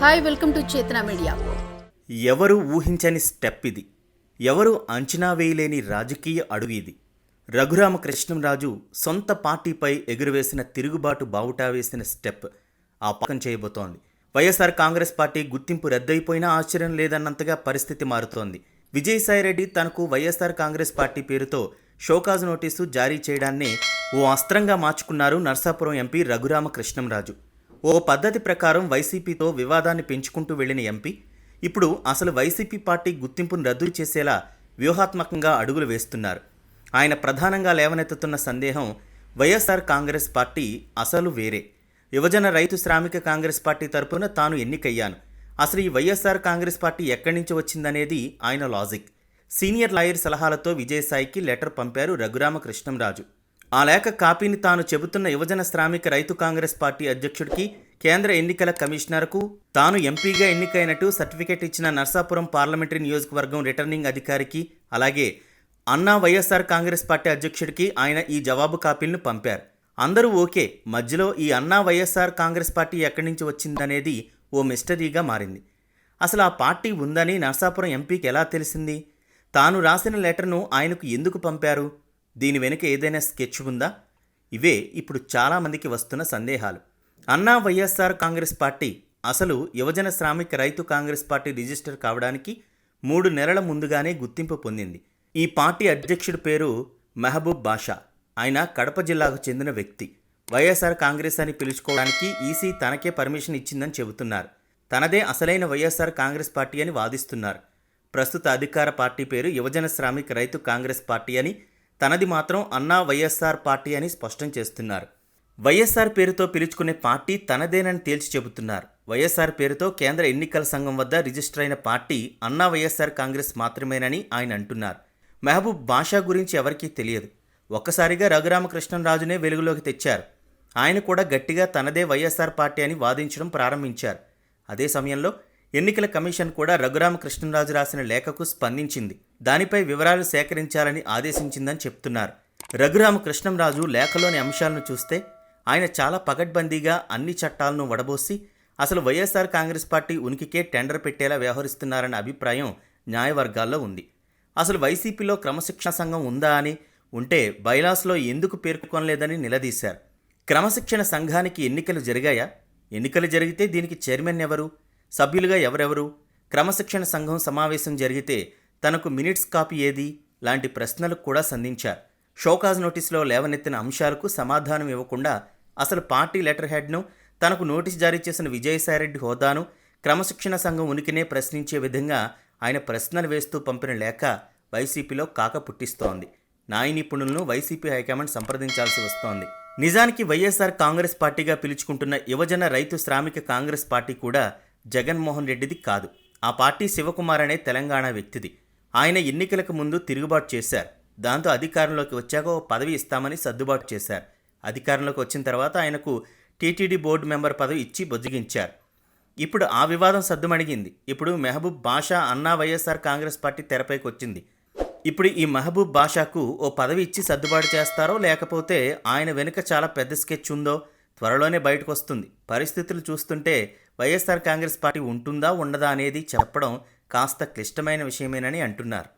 Hi welcome to Chetana media. ఎవరు ఊహించని step ఇది. ఎవరు అంచనా వేయలేని రాజకీయ అడుగు ఇది. రఘురామకృష్ణంరాజు సొంత పార్టీపై ఎగురవేసిన తిరుగుబాటు బావుటా వేసిన స్టెప్ ఆ పక్కన చేయబోతోంది. వైఎస్ఆర్ కాంగ్రెస్ పార్టీ గుర్తింపు రద్దయిపోయినా ఆశ్చర్యం లేదన్నంతగా పరిస్థితి మారుతోంది. విజయసాయిరెడ్డి తనకు వైఎస్ఆర్ కాంగ్రెస్ పార్టీ పేరుతో షోకాజ్ నోటీసు జారీ చేయడాన్ని ఓ అస్త్రంగా మార్చుకున్నారు నర్సాపురం ఎంపీ రఘురామకృష్ణంరాజు. ఓ పద్ధతి ప్రకారం వైసీపీతో వివాదాన్ని పెంచుకుంటూ వెళ్ళిన ఎంపీ ఇప్పుడు అసలు వైసీపీ పార్టీ గుర్తింపును రద్దు చేసేలా వ్యూహాత్మకంగా అడుగులు వేస్తున్నారు. ఆయన ప్రధానంగా లేవనెత్తుతున్న సందేహం వైఎస్ఆర్ కాంగ్రెస్ పార్టీ అసలు వేరే. యువజన రైతు శ్రామిక కాంగ్రెస్ పార్టీ తరపున తాను ఎన్నికయ్యాను. అసలు ఈ వైఎస్ఆర్ కాంగ్రెస్ పార్టీ ఎక్కడి నుంచి వచ్చిందనేది ఆయన లాజిక్. సీనియర్ లాయర్ సలహాలతో విజయసాయికి లెటర్ పంపారు రఘురామకృష్ణంరాజు. ఆ లేఖ కాపీని తాను చెబుతున్న యువజన శ్రామిక రైతు కాంగ్రెస్ పార్టీ అధ్యక్షుడికి కేంద్ర ఎన్నికల కమిషనర్కు తాను ఎంపీగా ఎన్నికైనట్టు సర్టిఫికెట్ ఇచ్చిన నర్సాపురం పార్లమెంటరీ నియోజకవర్గం రిటర్నింగ్ అధికారికి అలాగే అన్నా వైఎస్ఆర్ కాంగ్రెస్ పార్టీ అధ్యక్షుడికి ఆయన ఈ జవాబు కాపీలను పంపారు. అందరూ ఓకే మధ్యలో ఈ అన్నా వైఎస్ఆర్ కాంగ్రెస్ పార్టీ ఎక్కడి నుంచి వచ్చిందనేది ఓ మిస్టరీగా మారింది. అసలు ఆ పార్టీ ఉందని నర్సాపురం ఎంపీకి ఎలా తెలిసింది? తాను రాసిన లెటర్ను ఆయనకు ఎందుకు పంపారు? దీని వెనుక ఏదైనా స్కెచ్ ఉందా? ఇవే ఇప్పుడు చాలామందికి వస్తున్న సందేహాలు. అన్నా వైఎస్ఆర్ కాంగ్రెస్ పార్టీ అసలు యువజన శ్రామిక రైతు కాంగ్రెస్ పార్టీ రిజిస్టర్ కావడానికి మూడు నెలల ముందుగానే గుర్తింపు పొందింది. ఈ పార్టీ అధ్యక్షుడి పేరు మెహబూబ్ బాషా. ఆయన కడప జిల్లాకు చెందిన వ్యక్తి. వైఎస్ఆర్ కాంగ్రెస్ అని పిలుచుకోవడానికి ఈసీ తనకే పర్మిషన్ ఇచ్చిందని చెబుతున్నారు. తనదే అసలైన వైఎస్ఆర్ కాంగ్రెస్ పార్టీ అని వాదిస్తున్నారు. ప్రస్తుత అధికార పార్టీ పేరు యువజన శ్రామిక రైతు కాంగ్రెస్ పార్టీ అని తనది మాత్రం అన్నా వైఎస్ఆర్ పార్టీ అని స్పష్టం చేస్తున్నారు. వైఎస్ఆర్ పేరుతో పిలుచుకునే పార్టీ తనదేనని తేల్చి చెబుతున్నారు. వైఎస్ఆర్ పేరుతో కేంద్ర ఎన్నికల సంఘం వద్ద రిజిస్టర్ అయిన పార్టీ అన్నా వైఎస్ఆర్ కాంగ్రెస్ మాత్రమేనని ఆయన అంటున్నారు. మెహబూబ్ బాషా గురించి ఎవరికీ తెలియదు. ఒక్కసారిగా రఘురామకృష్ణరాజునే వెలుగులోకి తెచ్చారు. ఆయన కూడా గట్టిగా తనదే వైఎస్ఆర్ పార్టీ అని వాదించడం ప్రారంభించారు. అదే సమయంలో ఎన్నికల కమిషన్ కూడా రఘురామకృష్ణరాజు రాసిన లేఖకు స్పందించింది. దానిపై వివరాలు సేకరించాలని ఆదేశించిందని చెప్తున్నారు. రఘురామకృష్ణంరాజు లేఖలోని అంశాలను చూస్తే ఆయన చాలా పకడ్బందీగా అన్ని చట్టాలను వడబోసి అసలు వైఎస్ఆర్ కాంగ్రెస్ పార్టీ ఉనికికే టెండర్ పెట్టేలా వ్యవహరిస్తున్నారన్న అభిప్రాయం న్యాయవర్గాల్లో ఉంది. అసలు వైసీపీలో క్రమశిక్షణ సంఘం ఉందా అని ఉంటే బైలాస్లో ఎందుకు పేర్కొనలేదని నిలదీశారు. క్రమశిక్షణ సంఘానికి ఎన్నికలు జరిగాయా? ఎన్నికలు జరిగితే దీనికి చైర్మన్ ఎవరు? సభ్యులుగా ఎవరెవరు? క్రమశిక్షణ సంఘం సమావేశం జరిగితే తనకు మినిట్స్ కాపీ ఏది? లాంటి ప్రశ్నలకు కూడా సంధించారు. షోకాజ్ నోటీసులో లేవనెత్తిన అంశాలకు సమాధానం ఇవ్వకుండా అసలు పార్టీ లెటర్ హెడ్ను తనకు నోటీస్ జారీ చేసిన విజయసాయిరెడ్డి హోదాను క్రమశిక్షణ సంఘం ఉనికినే ప్రశ్నించే విధంగా ఆయన ప్రశ్నలు వేస్తూ పంపిన లేఖ వైసీపీలో కాక పుట్టిస్తోంది. న్యాయ నిపుణులను వైసీపీ హైకమాండ్ సంప్రదించాల్సి వస్తోంది. నిజానికి వైఎస్ఆర్ కాంగ్రెస్ పార్టీగా పిలుచుకుంటున్న యువజన రైతు శ్రామిక కాంగ్రెస్ పార్టీ కూడా జగన్మోహన్ రెడ్డిది కాదు. ఆ పార్టీ శివకుమార్ అనే తెలంగాణ వ్యక్తిది. ఆయన ఎన్నికలకు ముందు తిరుగుబాటు చేశారు. దాంతో అధికారంలోకి వచ్చాక ఓ పదవి ఇస్తామని సర్దుబాటు చేశారు. అధికారంలోకి వచ్చిన తర్వాత ఆయనకు టీటీడీ బోర్డు మెంబర్ పదవి ఇచ్చి బొజ్జగించారు. ఇప్పుడు ఆ వివాదం సద్దుమణిగింది. ఇప్పుడు మెహబూబ్ బాషా అన్నా వైఎస్ఆర్ కాంగ్రెస్ పార్టీ తెరపైకి వచ్చింది. ఇప్పుడు ఈ మహబూబ్ బాషాకు ఓ పదవి ఇచ్చి సర్దుబాటు చేస్తారో లేకపోతే ఆయన వెనుక చాలా పెద్ద స్కెచ్ ఉందో త్వరలోనే బయటకు వస్తుంది పరిస్థితులు చూస్తుంటే వైఎస్ఆర్ కాంగ్రెస్ పార్టీ ఉంటుందా ఉండదా అనేది చెప్పడం కాస్త క్లిష్టమైన విషయమేనని అంటున్నారు.